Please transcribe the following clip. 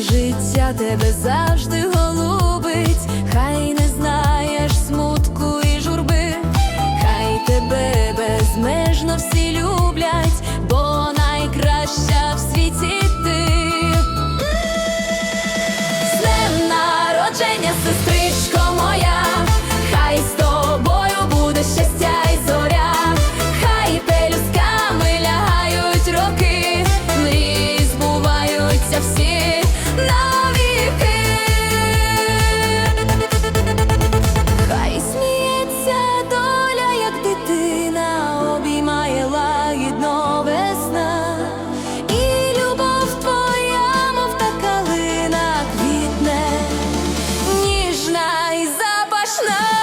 Життя тебе завжди można